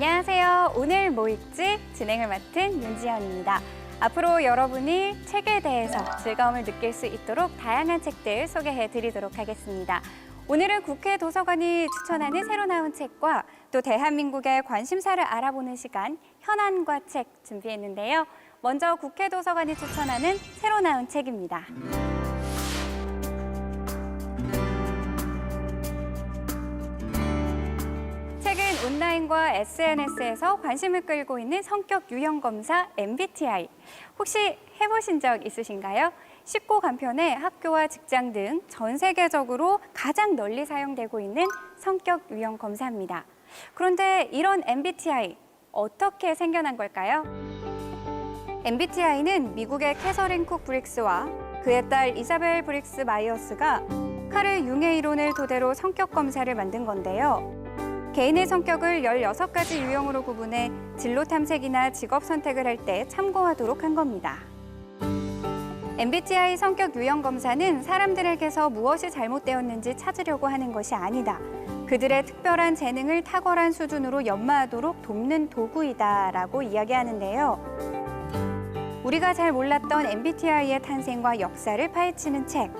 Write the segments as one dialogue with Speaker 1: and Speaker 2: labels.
Speaker 1: 안녕하세요. 오늘 뭐 읽지? 진행을 맡은 윤지연입니다. 앞으로 여러분이 책에 대해서 즐거움을 느낄 수 있도록 다양한 책들 소개해 드리도록 하겠습니다. 오늘은 국회 도서관이 추천하는 새로 나온 책과 또 대한민국의 관심사를 알아보는 시간 현안과 책 준비했는데요. 먼저 국회 도서관이 추천하는 새로 나온 책입니다. 온라인과 SNS에서 관심을 끌고 있는 성격 유형 검사 MBTI. 혹시 해보신 적 있으신가요? 쉽고 간편해 학교와 직장 등 전 세계적으로 가장 널리 사용되고 있는 성격 유형 검사입니다. 그런데 이런 MBTI 어떻게 생겨난 걸까요? MBTI는 미국의 캐서린 쿡 브릭스와 그의 딸 이사벨 브릭스 마이어스가 카를 융의 이론을 토대로 성격 검사를 만든 건데요. 개인의 성격을 16가지 유형으로 구분해 진로 탐색이나 직업 선택을 할 때 참고하도록 한 겁니다. MBTI 성격 유형 검사는 사람들에게서 무엇이 잘못되었는지 찾으려고 하는 것이 아니다. 그들의 특별한 재능을 탁월한 수준으로 연마하도록 돕는 도구이다라고 이야기하는데요. 우리가 잘 몰랐던 MBTI의 탄생과 역사를 파헤치는 책.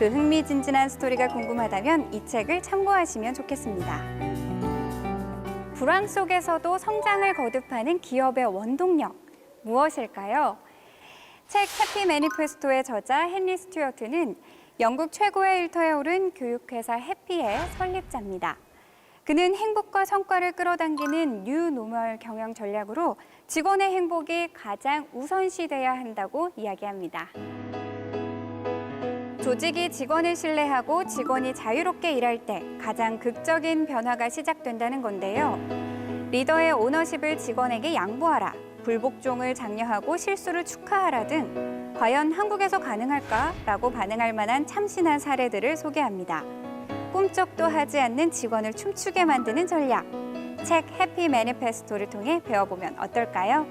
Speaker 1: 그 흥미진진한 스토리가 궁금하다면 이 책을 참고하시면 좋겠습니다. 불황 속에서도 성장을 거듭하는 기업의 원동력 무엇일까요? 책 해피 매니페스토의 저자 헨리 스튜어트는 영국 최고의 일터에 오른 교육회사 해피의 설립자입니다. 그는 행복과 성과를 끌어당기는 뉴 노멀 경영 전략으로 직원의 행복이 가장 우선시돼야 한다고 이야기합니다. 조직이 직원을 신뢰하고 직원이 자유롭게 일할 때 가장 극적인 변화가 시작된다는 건데요. 리더의 오너십을 직원에게 양보하라, 불복종을 장려하고 실수를 축하하라 등 과연 한국에서 가능할까라고 반응할 만한 참신한 사례들을 소개합니다. 꿈쩍도 하지 않는 직원을 춤추게 만드는 전략. 책 해피 매니페스토를 통해 배워보면 어떨까요?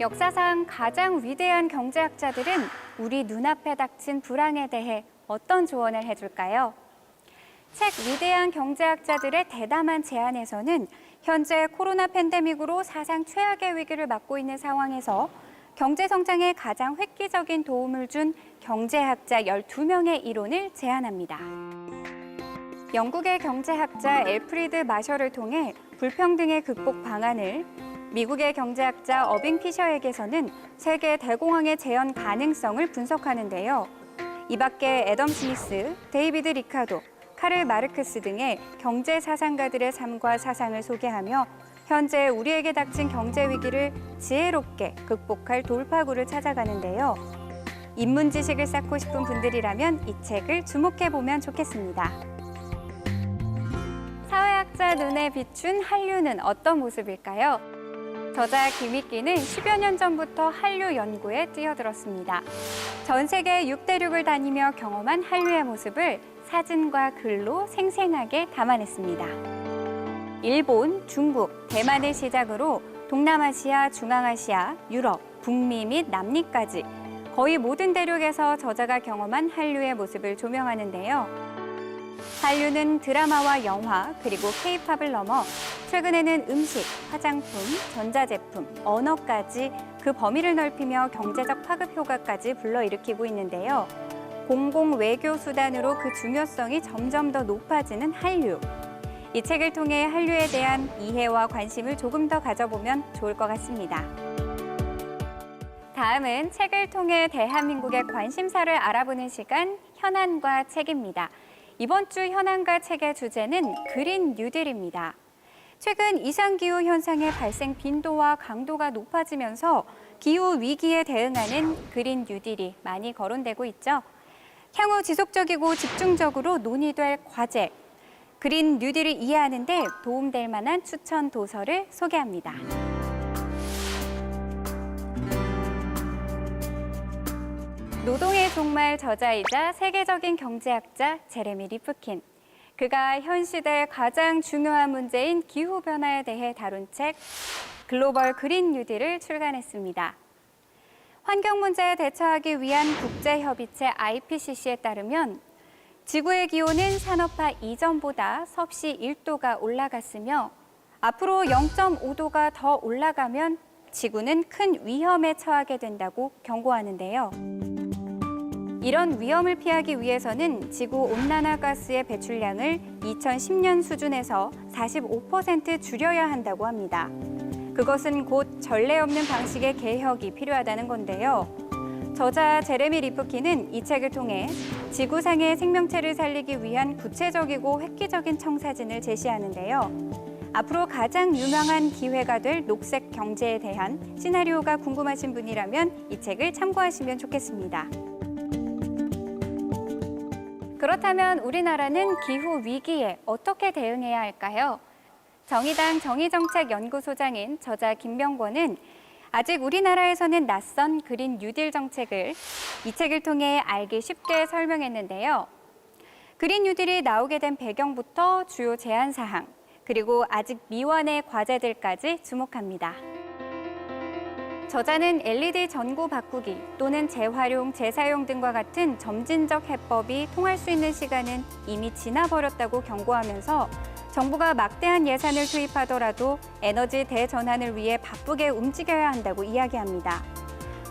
Speaker 1: 역사상 가장 위대한 경제학자들은 우리 눈앞에 닥친 불황에 대해 어떤 조언을 해줄까요? 책 위대한 경제학자들의 대담한 제안에서는 현재 코로나 팬데믹으로 사상 최악의 위기를 맞고 있는 상황에서 경제 성장에 가장 획기적인 도움을 준 경제학자 12명의 이론을 제안합니다. 영국의 경제학자 엘프리드 마셔를 통해 불평등의 극복 방안을 미국의 경제학자 어빙 피셔에게서는 세계 대공황의 재현 가능성을 분석하는데요. 이 밖에 애덤 스미스, 데이비드 리카도, 카를 마르크스 등의 경제 사상가들의 삶과 사상을 소개하며 현재 우리에게 닥친 경제 위기를 지혜롭게 극복할 돌파구를 찾아가는데요. 인문 지식을 쌓고 싶은 분들이라면 이 책을 주목해 보면 좋겠습니다. 사회학자 눈에 비춘 한류는 어떤 모습일까요? 저자 김익기는 10여 년 전부터 한류 연구에 뛰어들었습니다. 전 세계 6대륙을 다니며 경험한 한류의 모습을 사진과 글로 생생하게 담아냈습니다. 일본, 중국, 대만을 시작으로 동남아시아, 중앙아시아, 유럽, 북미 및 남미까지 거의 모든 대륙에서 저자가 경험한 한류의 모습을 조명하는데요. 한류는 드라마와 영화 그리고 케이팝을 넘어 최근에는 음식, 화장품, 전자제품, 언어까지 그 범위를 넓히며 경제적 파급 효과까지 불러일으키고 있는데요. 공공 외교 수단으로 그 중요성이 점점 더 높아지는 한류. 이 책을 통해 한류에 대한 이해와 관심을 조금 더 가져보면 좋을 것 같습니다. 다음은 책을 통해 대한민국의 관심사를 알아보는 시간 현안과 책입니다. 이번 주 현안과 책의 주제는 그린 뉴딜입니다. 최근 이상기후 현상의 발생 빈도와 강도가 높아지면서 기후 위기에 대응하는 그린 뉴딜이 많이 거론되고 있죠. 향후 지속적이고 집중적으로 논의될 과제, 그린 뉴딜을 이해하는 데 도움될 만한 추천 도서를 소개합니다. 노동의 종말 저자이자 세계적인 경제학자 제레미 리프킨. 그가 현 시대 가장 중요한 문제인 기후 변화에 대해 다룬 책 글로벌 그린 뉴딜을 출간했습니다. 환경 문제에 대처하기 위한 국제 협의체 IPCC에 따르면 지구의 기온은 산업화 이전보다 섭씨 1도가 올라갔으며 앞으로 0.5도가 더 올라가면 지구는 큰 위험에 처하게 된다고 경고하는데요. 이런 위험을 피하기 위해서는 지구 온난화 가스의 배출량을 2010년 수준에서 45% 줄여야 한다고 합니다. 그것은 곧 전례 없는 방식의 개혁이 필요하다는 건데요. 저자 제레미 리프키는 이 책을 통해 지구상의 생명체를 살리기 위한 구체적이고 획기적인 청사진을 제시하는데요. 앞으로 가장 유명한 기회가 될 녹색 경제에 대한 시나리오가 궁금하신 분이라면 이 책을 참고하시면 좋겠습니다. 그렇다면 우리나라는 기후 위기에 어떻게 대응해야 할까요? 정의당 정의정책연구소장인 저자 김명권은 아직 우리나라에서는 낯선 그린 뉴딜 정책을 이 책을 통해 알기 쉽게 설명했는데요. 그린 뉴딜이 나오게 된 배경부터 주요 제안 사항, 그리고 아직 미완의 과제들까지 주목합니다. 저자는 LED 전구 바꾸기 또는 재활용, 재사용 등과 같은 점진적 해법이 통할 수 있는 시간은 이미 지나버렸다고 경고하면서 정부가 막대한 예산을 투입하더라도 에너지 대전환을 위해 바쁘게 움직여야 한다고 이야기합니다.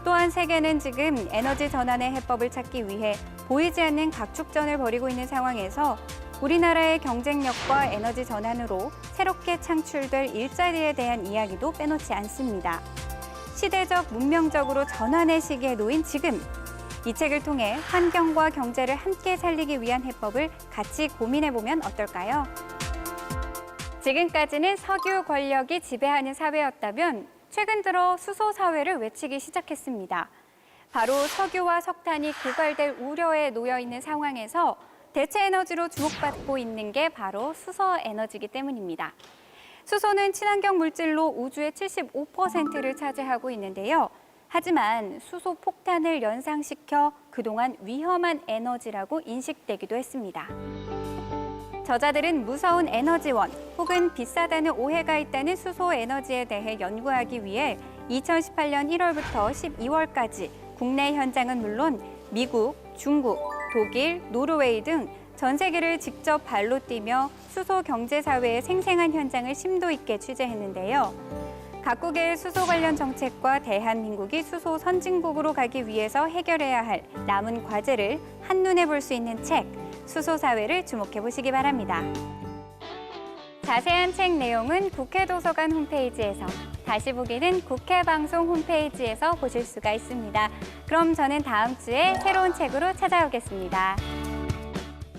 Speaker 1: 또한 세계는 지금 에너지 전환의 해법을 찾기 위해 보이지 않는 각축전을 벌이고 있는 상황에서 우리나라의 경쟁력과 에너지 전환으로 새롭게 창출될 일자리에 대한 이야기도 빼놓지 않습니다. 시대적 문명적으로 전환의 시기에 놓인 지금 이 책을 통해 환경과 경제를 함께 살리기 위한 해법을 같이 고민해 보면 어떨까요? 지금까지는 석유 권력이 지배하는 사회였다면 최근 들어 수소 사회를 외치기 시작했습니다. 바로 석유와 석탄이 고갈될 우려에 놓여 있는 상황에서 대체 에너지로 주목받고 있는 게 바로 수소 에너지이기 때문입니다. 수소는 친환경 물질로 우주의 75%를 차지하고 있는데요. 하지만 수소 폭탄을 연상시켜 그동안 위험한 에너지라고 인식되기도 했습니다. 저자들은 무서운 에너지원 혹은 비싸다는 오해가 있다는 수소 에너지에 대해 연구하기 위해 2018년 1월부터 12월까지 국내 현장은 물론 미국, 중국, 독일, 노르웨이 등 전 세계를 직접 발로 뛰며 수소 경제 사회의 생생한 현장을 심도 있게 취재했는데요. 각국의 수소 관련 정책과 대한민국이 수소 선진국으로 가기 위해서 해결해야 할 남은 과제를 한눈에 볼 수 있는 책 수소 사회를 주목해 보시기 바랍니다. 자세한 책 내용은 국회 도서관 홈페이지에서 다시 보기는 국회 방송 홈페이지에서 보실 수가 있습니다. 그럼 저는 다음 주에 새로운 책으로 찾아오겠습니다.